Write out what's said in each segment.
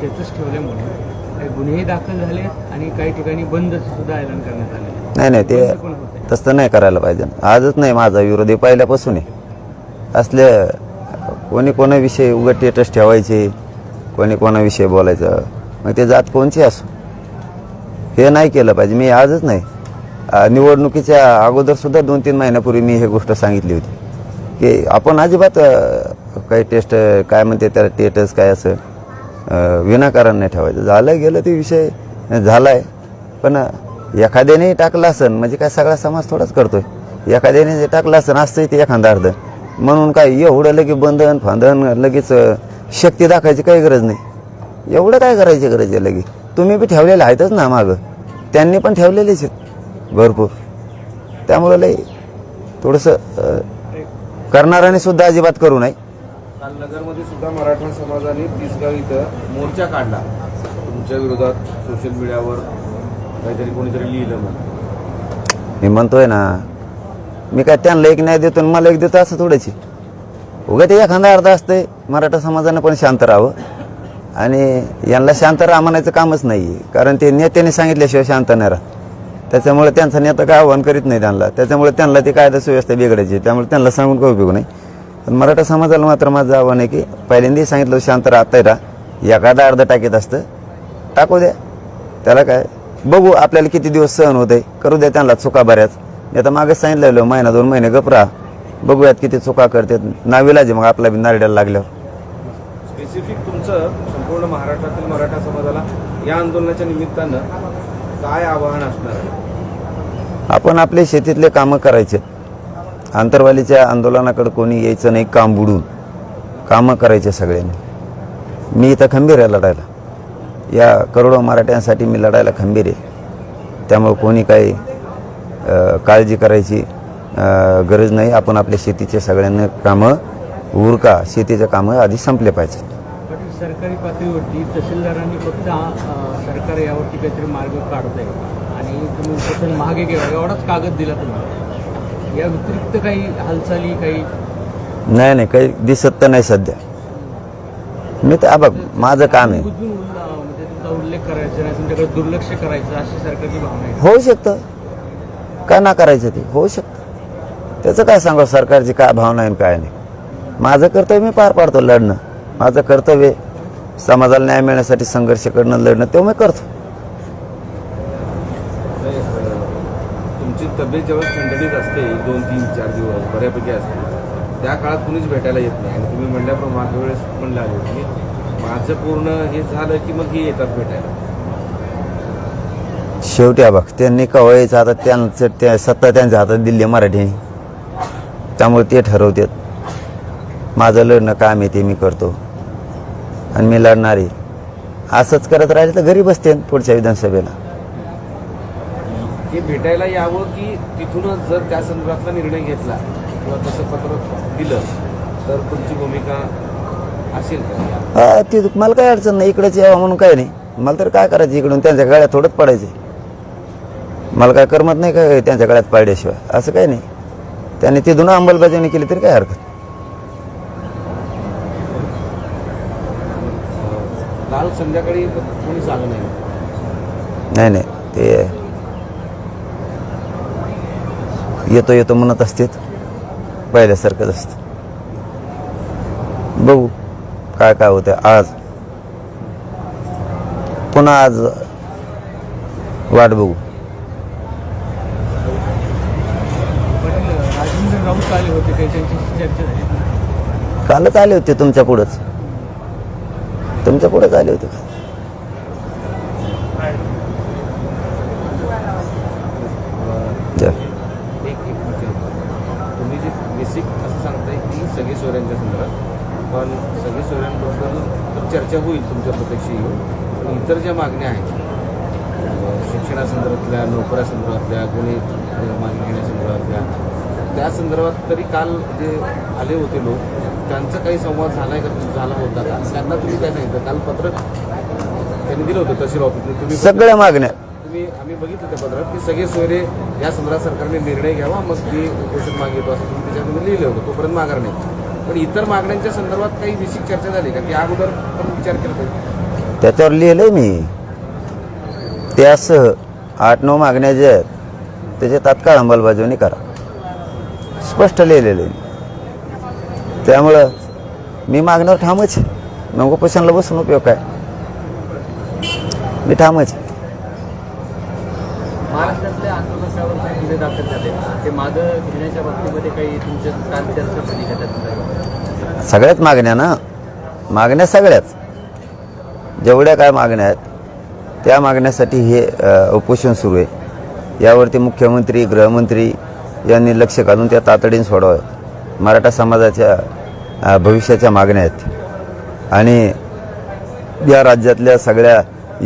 Status ठेवल्यामुळे गुन्हेही दाखल झाले आणि काही ठिकाणी बंदचं सुद्धा ऐलान करण्यात आले. नाही नाही ते तसं नाही करायला पाहिजे. आजच नाही माझा विरोधी पहिल्यापासून आहे. असले कोणी कोणाविषयी उगत स्टेटस ठेवायचे कोणी कोणाविषयी बोलायचं. मग ते जात कोणची असो? हे नाही केलं पाहिजे. मी आजच नाही. निवडणुकीच्या अगोदर सुद्धा दोन तीन महिन्यापूर्वी मी हे गोष्ट सांगितली होती. की आपण अजिबात काही टेस्ट काय म्हणते त्याला टेटस काय असं? विनाकारण नाही ठेवायचं. झालं गेलं ते विषय झालाय. पण एखाद्याने टाकला सण म्हणजे काय सगळा समाज थोडाच करतोय. एखाद्याने जे टाकला सण असतंय ते एखादा अर्ध. म्हणून काय एवढं लगेच बंधन फांधन लगेच शक्ती दाखवायची काही गरज नाही. एवढं काय करायची गरज आहे लगेच? तुम्ही बी ठेवलेलं आहेतच ना मागं. त्यांनी पण ठेवलेलेच आहेत भरपूर. त्यामुळं लई थोडंसं करणाऱ्याने सुद्धा अजिबात करू नये. काल नगरमध्ये सुद्धा मराठा समाजाने तिसगाव इथं मोर्चा काढला. तुमच्या विरोधात सोशल मीडियावर काहीतरी कोणीतरी लिहिलं म्हणून. मी म्हणतोय ना मी काय त्यांना एक न्याय देतो आणि मला एक देतो असं थोडंशी. उगा ते एखादा अर्थ असते मराठा समाजानं पण शांत राहावं. आणि यांना शांत राहा म्हणायचं कामच नाही कारण ते नेत्याने सांगितल्याशिवाय शांत नाही राहत. त्याच्यामुळे त्यांचा नेता काय आव्हान करीत नाही त्यांना. त्याच्यामुळे त्यांना ती कायदा सुव्यवस्था बिघडायची. त्यामुळे त्यांना सांगून काही उपयोग नाही. पण मराठा समाजाला मात्र माझं आव्हान आहे की पहिल्यांदाही सांगितलं शांत राहताय राहा. एखादा अर्ध टाकीत असतं. टाकू द्या. त्याला काय? बघू आपल्याला किती दिवस सहन होते करू द्या त्यांना चुका बऱ्याच. मी आता मागच सांगितलेलं महिना दोन महिने गपरा बघूयात किती चुका करतात. नाविलाज मग आपला बी नारड्याला लागल्यावर. स्पेसिफिक तुमचं संपूर्ण महाराष्ट्रातील मराठा समाजाला या आंदोलनाच्या निमित्तानं काय आवाहन असणार आहे? आपण आपले शेतीतले कामं करायचे आंतरवालीच्या आंदोलनाकडे कोणी यायचं नाही काम बुडून. कामं करायचे सगळ्यांनी. मी इथं खंबीर आहे लढायला. या करोडो मराठ्यांसाठी मी लढायला खंबीर आहे. त्यामुळे कोणी काही काळजी करायची गरज नाही. आपण आपल्या शेतीचे सगळ्यांना कामं उरका. शेतीचे कामं आधी संपले पाहिजेत. सरकारी पातळीवरती तहसीलदारांनी फक्त सरकार यावरती काहीतरी मार्ग काढत आहे आणि तुम्ही महागे एवढाच कागद दिला तुम्हाला. या व्यतिरिक्त काही हालचाली काही नाही नाही काही दिसत तर नाही सध्या. मी तर बघ माझं काम आहे. बुजून म्हणजे तुमचा उल्लेख करायचा नाही तुमच्याकडे दुर्लक्ष करायचं अशी सरकारची भावना आहे. होऊ शकतं. का ना करायचं ते? होऊ शकतं. त्याचं काय सांगा सरकारची काय भावना आहे आणि काय नाही? माझं कर्तव्य मी पार पाडतो लढणं. माझं कर्तव्य समाजाला न्याय मिळण्यासाठी संघर्ष करणं लढणं ते मी करतो नाही, अं, तुमची तब्येत जेव्हा खंडणीत असते दोन तीन चार दिवस बऱ्यापैकी असते त्या काळात कुणीच भेटायला येत नाही. आणि तुम्ही म्हणल्याप्रमाणे मागच्या वेळेस म्हणलं आले की माझं पूर्ण हे झालं की मग हे येतात भेटायला. शेवटी बघ त्यांनी कवळीचं आता त्यांचं त्या सत्ता त्यांच्या हातात दिली आहे मराठीने त्यामुळे ते ठरवतात. माझं लढणं काम आहे ते मी करतो. आणि मी लढणार. आहे असंच करत राहिले तर घरी बसते पुढच्या विधानसभेला. हे भेटायला यावं की तिथूनच जर त्या संदर्भातला निर्णय घेतला किंवा तसं पत्र दिलं तर तुमची भूमिका असेल का? ती मला काय अडचण नाही इकडेच यावं म्हणून काय नाही. मला तर काय करायचं इकडून? त्यांच्या गळ्यात थोडंच पडायचं मला काय करमत नाही काय त्यांच्या गळ्यात पाडल्याशिवाय? असं काही नाही. त्यांनी तिथून अंमलबजावणी केली तरी काय हरकत काल संध्याकाळी कोणीच आलं नाही? नाही नाही. ते येतो येतो म्हणत असतात. पहिल्यासारखंच असतं. बघू काय काय होतं आज. पुन्हा आज वाट बघू. कालच आले होते तुमच्या पुढंच. तुमच्या पुढंच आले होते जा. एक एक म्हणजे तुम्ही जे बेसिक असं सांगताय की सगळे सोयऱ्यांच्या संदर्भात. पण सगळे सोयऱ्यांबद्दल तर चर्चा होईल तुमच्या प्रत्यक्ष. येऊन पण इतर ज्या मागण्या आहेत शिक्षणासंदर्भातल्या नोकऱ्यासंदर्भातल्या कोणी मागणी घेण्यासंदर्भातल्या त्या संदर्भात तरी काल जे आले होते लोक त्यांचा काही संवाद झालाय का झाला होता का? त्यांना तुम्ही काय सांगितलं? काल पत्रक त्यांनी दिलं होतं तहसील ऑफिसने. तुम्ही सगळ्या मागण्या. तुम्ही आम्ही बघितलं त्या पत्रात की सगळे सोयरे या संदर्भात सरकारने निर्णय घ्यावा मग ती उपोषण मागितो असं त्याच्यामध्ये लिहिलं होतं तोपर्यंत माघार नाही. पण इतर मागण्यांच्या संदर्भात काही विशिष्ट चर्चा झाली का? की अगोदर पण विचार केला पाहिजे. त्याच्यावर लिहिलंय मी. त्यासह आठ नऊ मागण्या ज्या आहेत त्याची तात्काळ अंमलबजावणी करा. स्पष्ट लिहिलेलं आहे. त्यामुळं मी मागण्यावर ठामच आहे. नको बसून उपयोग काय? मी ठामच आहे. महाराष्ट्रातल्या आंदोलकावर काही गुन्हे दाखल झाले ते मागं घेण्याच्या बाबतीमध्ये काही तुमच्या काल चर्चा झाली का त्यात सगळ्याच मागण्या ना? मागण्या सगळ्याच. जेवढ्या काय मागण्या आहेत त्या मागण्यासाठी हे उपोषण सुरू आहे. यावरती मुख्यमंत्री गृहमंत्री यांनी लक्ष घालून त्या तातडीने सोडवाव्यात मराठा समाजाच्या भविष्याच्या मागण्या आहेत. आणि या राज्यातल्या सगळ्या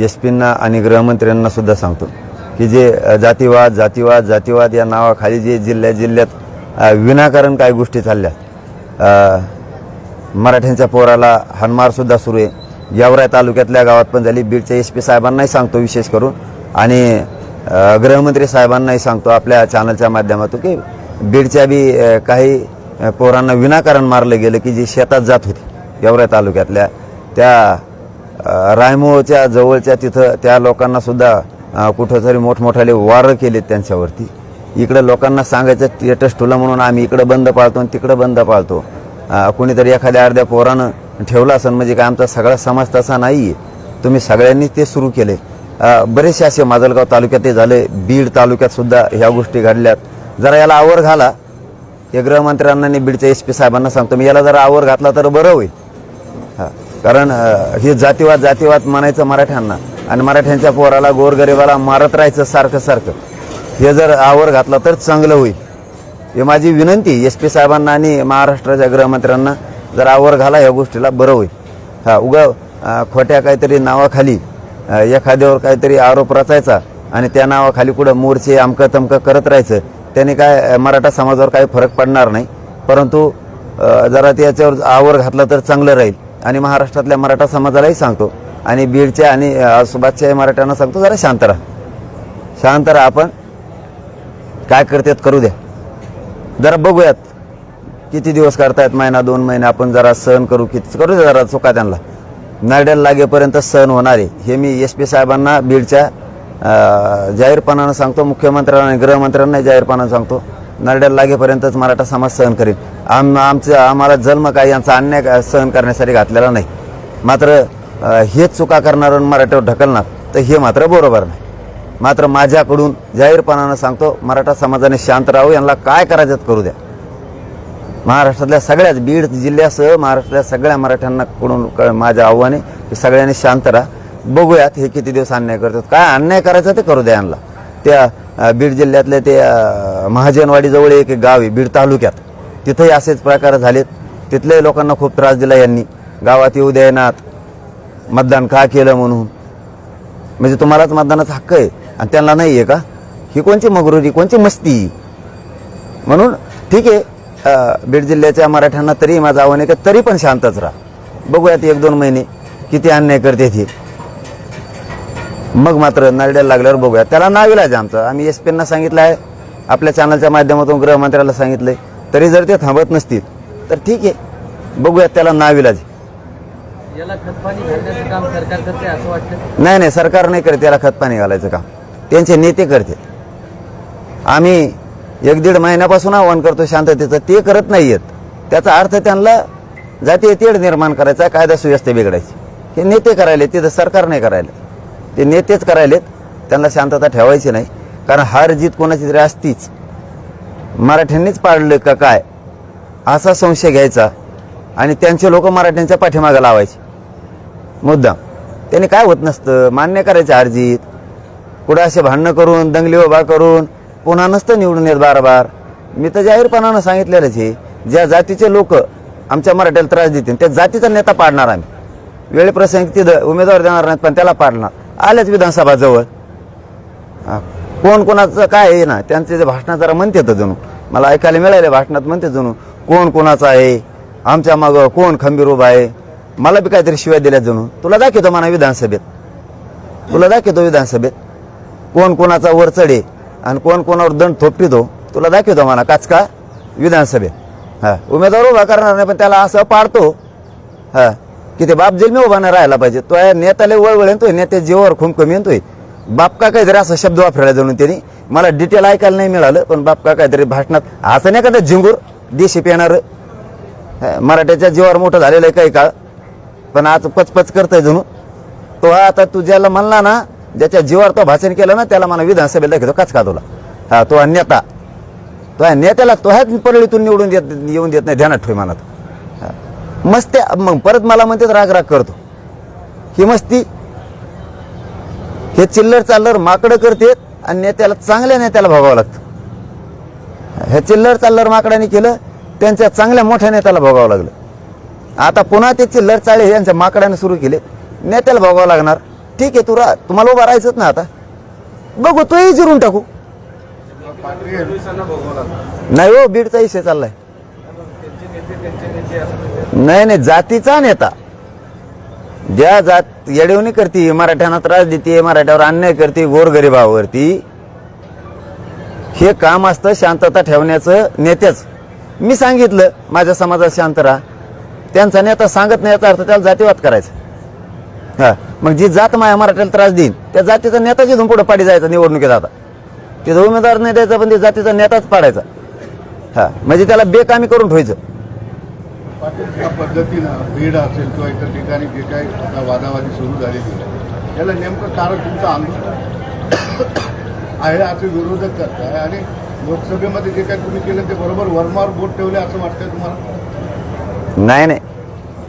एस पींना आणि गृहमंत्र्यांना सुद्धा सांगतो की जे जातीवाद जातीवाद जातीवाद या नावाखाली जे जिल्ह्या जिल्ह्यात विनाकारण काही गोष्टी चालल्या मराठ्यांच्या पोराला हानमारसुद्धा सुरू आहे. यावराय तालुक्यातल्या गावात पण झाली. बीडच्या एस पी साहेबांनाही सांगतो विशेष करून. आणि गृहमंत्री साहेबांनाही सांगतो आपल्या चॅनलच्या माध्यमातून की बीडच्या बी काही पोरांना विनाकारण मारलं गेलं की जी शेतात जात होती यावराय तालुक्यातल्या. त्या रायमोच्या जवळच्या तिथं त्या लोकांनासुद्धा कुठं अ, कुठंतरी मोठमोठाले वारं केलेत त्यांच्यावरती. इकडं लोकांना सांगायचं टेटस ठुलं म्हणून आम्ही इकडं बंद पाळतो आणि तिकडं बंद पाळतो. कोणीतरी एखाद्या अर्ध्या पोरानं ठेवला असेल म्हणजे काय आमचा सगळा समाज तसा नाही आहे तुम्ही सगळ्यांनी ते सुरू केले. बरेचसे असे माजलगाव तालुक्यात ते झाले बीड तालुक्यात सुद्धा ह्या गोष्टी घडल्यात. जरा याला आवर घाला. हे गृहमंत्र्यांना आणि बीडच्या एस पी साहेबांना सांगतो मी याला जरा आवर घातला तर बरं होईल. हां कारण हे जातीवाद जातीवाद म्हणायचं मराठ्यांना. आणि मराठ्यांच्या पोराला गोरगरिबाला मारत राहायचं सारखं सारखं. हे जर आवर घातलं तर चांगलं होईल. हे माझी विनंती एस पी साहेबांना आणि महाराष्ट्राच्या गृहमंत्र्यांना जर आवर घाला या गोष्टीला बरं होईल. हा उगा खोट्या काहीतरी नावाखाली एखाद्यावर काहीतरी आरोप रचायचा आणि त्या नावाखाली कुठं मोर्चे अमकं तमकं करत राहायचं त्याने काय मराठा समाजावर काही फरक पडणार नाही. परंतु जरा त्याच्यावर आवर घातला तर चांगलं राहील. आणि महाराष्ट्रातल्या मराठा समाजालाही सांगतो. आणि बीडच्या आणि अ, सुभाषच्या मराठ्यांना सांगतो जरा शांत राहा. शांत राहा आपण. काय करतात करू द्या. जरा बघूयात किती दिवस करतायत महिना दोन महिने आपण जरा सहन करू किती करू जरा चुका त्यांना. नरड्याला लागेपर्यंत सहन होणार आहे. हे मी एस पी साहेबांना बीडच्या जाहीरपणानं सांगतो मुख्यमंत्र्यांना आणि गृहमंत्र्यांना जाहीरपणानं सांगतो नरड्याला लागेपर्यंतच मराठा समाज सहन करेल आम आमचं आम्हाला जन्म काय यांचा अन्याय सहन करण्यासाठी घातलेला नाही. मात्र हेच चुका करणार मराठ्यावर ढकलणार तर हे मात्र बरोबर नाही. मात्र माझ्याकडून जाहीरपणानं सांगतो मराठा समाजाने शांत राहू यांना काय करायचं करू द्या. महाराष्ट्रातल्या सगळ्याच बीड जिल्ह्यासह महाराष्ट्रातल्या सगळ्या मराठ्यांना कडून माझं आव्हान आहे की सगळ्यांनी शांत राहा. बघूयात हे किती दिवस अन्याय करतात. काय अन्याय करायचा ते करू द्या यांना. त्या बीड जिल्ह्यातल्या ते महाजनवाडीजवळ एक गाव आहे बीड तालुक्यात. तिथंही असेच प्रकार झालेत. तिथल्याही लोकांना खूप त्रास दिला यांनी. गावात येऊ द्यायनात मतदान का केलं म्हणून. म्हणजे तुम्हालाच मतदानाचा हक्क आहे. आणि त्यांना नाही आहे का? ही कोणची मगरुरी कोणची मस्ती? म्हणून ठीक आहे बीड जिल्ह्याच्या मराठ्यांना तरी माझं आव्हान आहे की तरी पण शांतच राहा. बघूयात एक दोन महिने किती अन्याय करते ते. मग मात्र नरड्याला लागल्यावर बघूया त्याला नाव इलाज आमचं. आम्ही एस पींना सांगितलं आहे. आपल्या चॅनलच्या माध्यमातून गृहमंत्र्याला सांगितलंय. तरी जर ते थांबत नसतील तर ठीक आहे. बघूयात त्याला नाव इलाज. याला खतपाणी घालण्याचं काम सरकार करते असं वाटतं? नाही नाही सरकार नाही करत. त्याला खतपाणी घालायचं काम. त्यांचे नेते करते. आम्ही एक दीड महिन्यापासून आव्हान करतो शांततेचं ते करत नाही आहेत त्याचा अर्थ त्यांना जातीय तेढ निर्माण करायचा कायदा सुव्यवस्था बिघडायची. हे नेते करायले तिथं सरकार नाही करायला. ते नेतेच करायलेत त्यांना शांतता ठेवायची नाही. कारण हार जीत कोणाची तरी असतीच. मराठ्यांनीच पाडलं का काय? असा संशय घ्यायचा आणि त्यांचे लोक मराठ्यांच्या पाठीमागे लावायचे. मुद्दाम. त्याने काय होत नसतं? मान्य करायचं हारजीत कुठं असे भांडणं करून दंगली उभा करून पुन्हा नसतं निवडून येत बार बार मी तर जाहीरपणानं सांगितलेलंच हे. ज्या जातीचे लोक आमच्या मराठ्याला त्रास देतील त्या जातीचा नेता पाडणार आम्ही. वेळेप्रसंगी तिथं उमेदवार देणार नाहीत पण त्याला पाडणार. आल्याच विधानसभा जवळ. कोण कोणाचं काय आहे ना त्यांचे जे भाषणात जरा म्हणते तर जणू. मला ऐकायला मिळाले भाषणात म्हणते जणू. कोण कोणाचं आहे? आमच्या मागं कोण खंबीर उभा आहे? मला बी काहीतरी शिवाय दिल्या जणू. तुला दाखवतो म्हणा विधानसभेत. तुला दाखवतो विधानसभेत. कोण कोणाचा वर चढे आणि कोण कोणावर दंड थोपटितो तुला दाखवतो म्हणा काचका विधानसभेत. हा उमेदवार उभा करणार नाही पण त्याला असं पाडतो. हा की ते बाप जेल उभा नाही राहायला पाहिजे. तो या नेत्याला वळवळ येतोय नेत्या जीवावर खूप कमी येतोय. बाप का काहीतरी असा शब्द वापरायला जाऊन त्यांनी. मला डिटेल ऐकायला नाही मिळालं पण बाप का काहीतरी भाषणात असं नाही का झिंगूर देशी पेणार? मराठ्याच्या जीवावर मोठं झालेलं आहे काही काळ. पण आज पचपच करतंय जणू. तो आता तू ज्याला म्हणला ना ज्याच्या जीवावर तो भाषण केलं ना त्याला मला विधानसभेला दाखवतो. काच का तुला? हा तो हा नेता. तो ह्या नेत्याला तो ह्याच परळीतून निवडून देत येऊन देत नाही ध्यानात ठेव मनात. मस्त मग परत मला म्हणतेच राग राग करतो. ही मस्ती हे चिल्लर चाललर माकडं करतेत आणि नेत्याला चांगल्या नेत्याला भोगावं लागतं. हे चिल्लर चाललर माकडाने केलं त्यांच्या चांगल्या मोठ्या नेत्याला भोगावं लागलं. आता पुन्हा ते चिल्लर चाळे यांच्या माकडाने सुरू केले. नेत्याला भोगावं लागणार. ठीक आहे तुरा तुम्हाला उभा राहायचंच ना आता. बघू तोही जिरून टाकू. नाही हो बीडचा विषय चाललाय. नाही नाही जातीचा नेता. ज्या जात येडवणी करते मराठ्यांना त्रास देते मराठ्यावर अन्याय करते गोरगरिबावरती हे काम असतं शांतता ठेवण्याचं नेत्याच. मी सांगितलं माझ्या समाजात शांत राहा. त्यांचा नेता सांगत नाही याचा अर्थ त्याला जातीवाद करायचा. मग जी जात माझ्या मराठ्याला त्रास देईन त्या जातीचा नेताच इथून पुढे पाडी जायचा निवडणुकीत आता. तिथं उमेदवार नाही द्यायचा पण ते जातीचा नेताच पाडायचा. हा. म्हणजे त्याला बेकामी करून ठेवायचं. पद्धतीनं बीड असेल किंवा इतर ठिकाणी जे काही वादावादी सुरू झालेली आहे याला नेमकं कारण तुमचं आंदोलन आहे असे विरोधक करताय आणि लोकसभेमध्ये जे काही तुम्ही केलं ते बरोबर वर्मावर बोट ठेवले असं वाटतंय तुम्हाला? नाही नाही.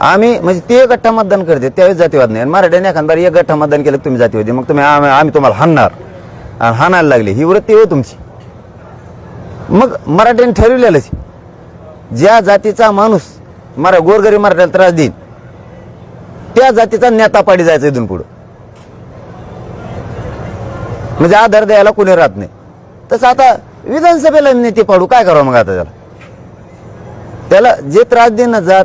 आम्ही म्हणजे ते गठ्ठा मतदान करते त्यावेळेस जातीवाद नाही. आणि मराठ्याने एखादा एक गठ्ठा मतदान केलं तुम्ही जातीवादी. मग तुम्ही आम्ही आम्ही तुम्हाला हाणणार. आणि हाणायला लागली. ही वृत्ती हो तुमची. मग मराठ्याने ठरविलेलंच. ज्या जातीचा माणूस मरा गोरगरी मराठ्याला त्रास देईन त्या जातीचा नेता पाडी जायचा इथून पुढं. म्हणजे आधार द्यायला कोणी राहत नाही. तसं आता विधानसभेला नेते पाडू काय करावं मग आता त्याला? त्याला जे त्रास देईन जात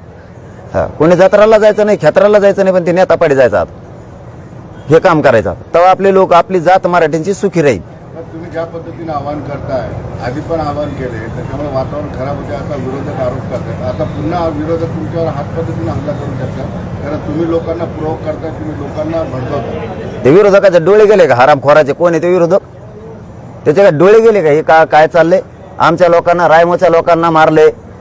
हा. कोणी जत्राला जायचं नाही खेत्राला जायचं नाही पण ते नेता पाडी जायचं आता. हे काम करायचं तेव्हा आपले लोक आपली जात मराठ्यांची सुखी राहील. तुम्ही ज्या पद्धतीनं आवाहन करताय आधी पण आवाहन केले त्याच्यामुळे वातावरण खराब होते विरोधक आरोप करतात. आता पुन्हा विरोधक तुमच्यावर हात पद्धतीनं हल्ला करू शकतात कारण तुम्ही लोकांना करताय तुम्ही लोकांना ते विरोधकाचे डोळे गेले का? हरामखोराचे कोण आहे ते विरोधक? त्याचे काय डोळे गेले का? हे का काय चाललंय? आमच्या लोकांना रायमोच्या लोकांना मारले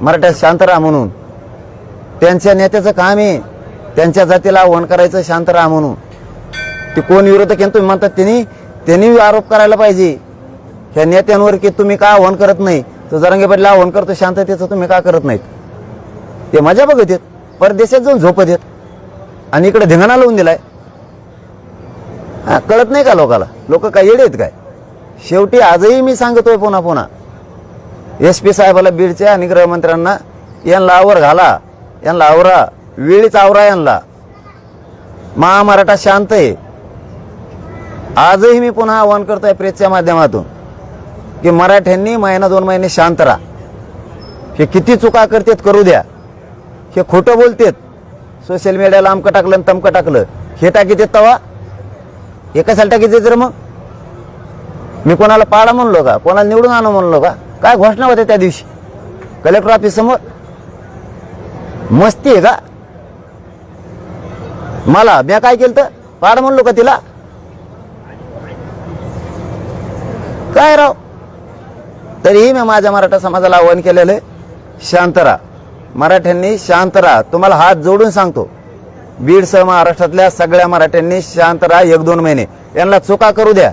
मराठ्यात शांत म्हणून. त्यांच्या नेत्याचं काम आहे. त्यांच्या जातीला आव्हान करायचं शांत राहा म्हणून. ते कोण विरोधक आहे तुम्ही म्हणतात त्यांनी? त्यांनी आरोप करायला पाहिजे. ह्या नेत्यांवर की तुम्ही का आव्हान करत नाही? तो जरंगे पाटील आव्हान करतो शांततेचं तुम्ही का करत नाहीत? ते मजा बघत येत परदेशात जाऊन झोपत येत आणि इकडे धिंगाणा लावून दिलाय. हा, कळत नाही का लोकाला? लोक काय येडे आहेत काय? शेवटी आजही मी सांगतोय पुन्हा पुन्हा. एस पी साहेबाला बीडच्या आणि गृहमंत्र्यांना यांना आवर घाला यांना आवरा वेळीच आवरा यांना. महामराठा शांत आहे. आजही मी पुन्हा आवाहन करतोय प्रेसच्या माध्यमातून की मराठ्यांनी महिना दोन महिने शांत राहा. हे किती चुका करतेत करू द्या. हे खोटं बोलतेत. सोशल मीडियाला आमकं टाकलं आणि तमकं टाकलं. हे टाकीत तवा? हे कशाला टाकीत जर मग? मी कोणाला पाडा म्हणलो का? कोणाला निवडून आणू म्हणलो का? काय घोषणा होत्या त्या दिवशी? कलेक्टर ऑफिस समोर मस्ती आहे का? मला मी काय केलं तर? पाड म्हणलो का तिला? काय राव? तरीही मी माझ्या मराठा समाजाला आवाहन केलेलं आहे. शांत राहा. मराठ्यांनी शांत राहा. तुम्हाला हात जोडून सांगतो. बीडसह महाराष्ट्रातल्या सगळ्या मराठ्यांनी शांत राहा एक दोन महिने. यांना चुका करू द्या.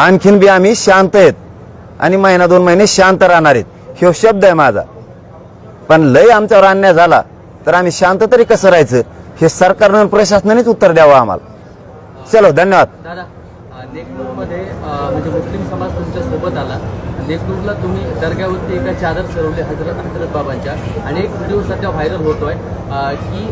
आणखीन बी आम्ही शांत आहेत. आणि महिना दोन महिने शांत राहणार आहेत. ह्यो शब्द आहे माझा. पण लय आमच्यावर अन्याय झाला तर आम्ही शांत तरी कसं राहायचं? हे सरकारनं प्रशासनानेच उत्तर द्यावं आम्हाला. चलो धन्यवाद. अ, म्हणजे मुस्लिम समाज तुमच्यासोबत आला. नेकनूरला तुम्ही दर्ग्यावरती एका चादर चढवली हजरत हजरत बाबांच्या. आणि एक व्हिडिओ सध्या व्हायरल होतोय की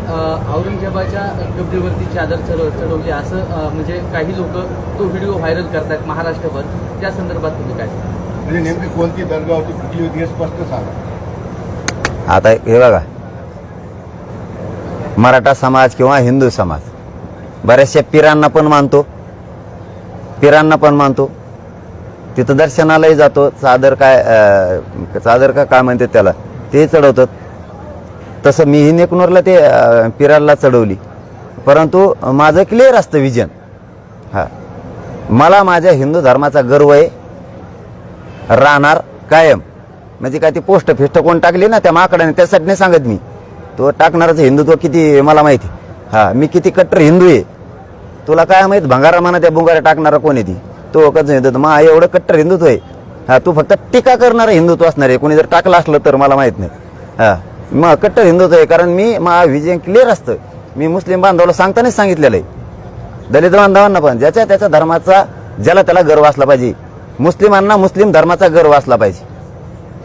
औरंगजेबाच्या कबरीवरती चादर चढव चढवली. असं म्हणजे काही लोक तो व्हिडिओ व्हायरल करतायत महाराष्ट्रभर. त्या संदर्भात तुम्ही काय सांगाल? म्हणजे नेमकी कोणती दर्गा होती कुठली होती हे स्पष्ट सांगा. आता हे बघा. मराठा समाज किंवा हिंदू समाज. बऱ्याचशा पिरांना पण मानतो. पिरांना पण मानतो. तिथं दर्शनालाही जातो. चादर काय चादर का काय म्हणतात त्याला? ते चढवतात. तसं मीही नेकनूरला ते अं, पिराला चढवली. परंतु माझं क्लिअर असतं विजन हा. मला माझ्या हिंदू धर्माचा गर्व आहे. राहणार कायम. म्हणजे काय ती पोस्ट फिस्ट कोण टाकली ना त्या माकडाने त्यासाठी नाही सांगत मी. तो टाकणारच हिंदुत्व किती मला माहिती. हा मी किती कट्टर हिंदू आहे. तुला काय माहीत भंगारामाना त्या बुंगारा टाकणारा कोण आहे ती? तो कच हिंदुत्व मा एवढं कट्टर हिंदुत्व आहे. हा तू फक्त टीका करणारा हिंदुत्व असणार आहे. कोणी जर टाकलं असलं तर मला माहीत नाही. हा मग कट्टर हिंदुत्व आहे कारण मी मा विजय क्लिअर असतं. मी मुस्लिम बांधवाला सांगतानाच सांगितलेलं आहे. दलित बांधवांना पण ज्याच्या त्याच्या धर्माचा ज्याला त्याला गर्व असला पाहिजे. मुस्लिमांना मुस्लिम धर्माचा गर्व असला पाहिजे.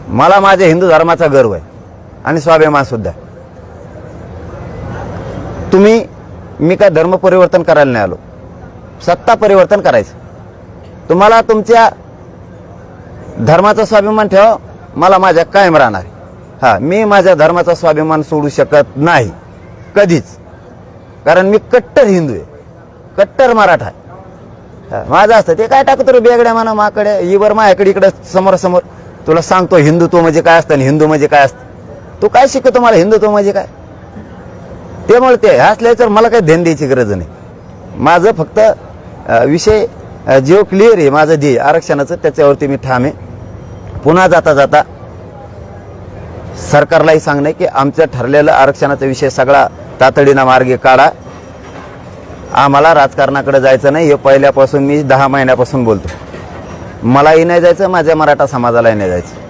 मला माझ्या हिंदू धर्माचा गर्व आहे. आणि स्वाभिमान सुद्धा तुम्ही मी काय धर्म परिवर्तन करायला नाही आलो. सत्ता परिवर्तन करायचं. तुम्हाला तुमच्या धर्माचा स्वाभिमान ठेवा मला माझ्या कायम राहणार. आहे. हा मी माझ्या धर्माचा स्वाभिमान सोडू शकत नाही. कधीच. कारण मी कट्टर हिंदू आहे. कट्टर मराठा आहे. हा, माझं असतं. ते काय टाकतो रे बेगड्या म्हणा माकडे? इवर माझ्याकडे इकडे समोर समोर तुला सांगतो हिंदुत्व म्हणजे काय असतं आणि हिंदू म्हणजे काय असतं? तू काय शिकतो मला? हिंदुत्व म्हणजे काय? त्यामुळे ते असल्या तर मला काही ध्यान द्यायची गरज नाही. माझं फक्त विषय जेव क्लिअर आहे माझं ध्येय. आरक्षणाचं त्याच्यावरती मी ठाम आहे. पुन्हा जाता जाता सरकारलाही सांगणं की आमचं ठरलेलं आरक्षणाचा विषय सगळा तातडीनं मार्गे काढा. आम्हाला राजकारणाकडे जायचं नाही. हे पहिल्यापासून मी दहा महिन्यापासून बोलतो. मलाही नाही जायचं माझ्या मराठा समाजालाही नाही जायचं.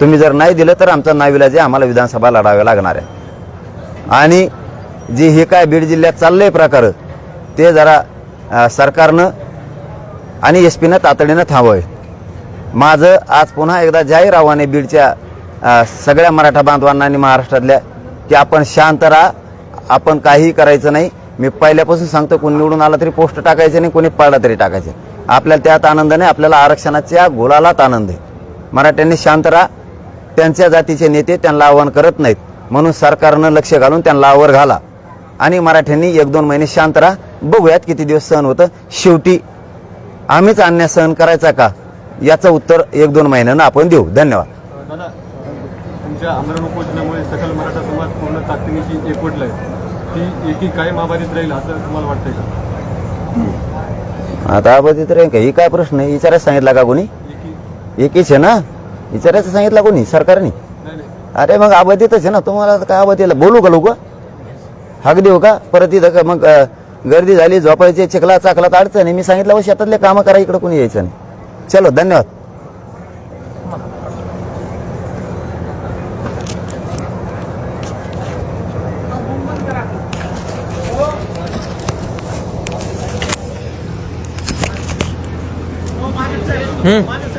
तुम्ही जर नाही दिलं तर आमचा नाविलाजी आम्हाला विधानसभा लढावे लागणार आहे. आणि जे हे काय बीड जिल्ह्यात चाललंय प्रकार ते जरा सरकारनं आणि एस पीनं तातडीनं थांबवावे. माझं आज पुन्हा एकदा जाहीर आव्हाने बीडच्या सगळ्या मराठा बांधवांना आणि महाराष्ट्रातल्या की आपण शांत राहा आपण काहीही करायचं नाही. मी पहिल्यापासून सांगतो कोणी निवडून आला तरी पोस्ट टाकायचे नाही कोणी पडला तरी टाकायचे आपल्याला त्यात आनंद नाही आपल्याला आरक्षणाच्या गोलालाच आनंद आहे. मराठ्यांनी शांत राहा. त्यांच्या जातीचे नेते त्यांना आव्हान करत नाहीत. म्हणून सरकारनं लक्ष घालून त्यांना आवर घाला. आणि मराठ्यांनी एक दोन महिने शांत राहा. बघूयात किती दिवस सहन होतं. शेवटी आम्हीच अन्याय सहन करायचा का? याचं उत्तर एक दोन महिन्यानं आपण देऊ. धन्यवाद. दादा तुमच्या आमरण उपोषणामुळे सकल मराठा समाज पूर्ण ताकदीनिशी एकवटलाय. ती एकी कायम आबादित राहील असं तुम्हाला वाटतंय का? आता अबाधित रे का? ही काय प्रश्न आहे? विचारायचं सांगितला का कोणी? एकी. एकीच आहे ना? विचारायचं सांगितलं कोणी? सरकारने? अरे मग अबाधितच आहे ना? तुम्हाला काय अबाधितला? बोलू का लोक? हाक देऊ हो का? परत इथं का मग गर्दी झाली झोपायची चिखला चाकलात अडचण आहे. मी सांगितलं "व शेतातले कामं करा इकडं कोणी यायचं नाही. चलो धन्यवाद. हम्म.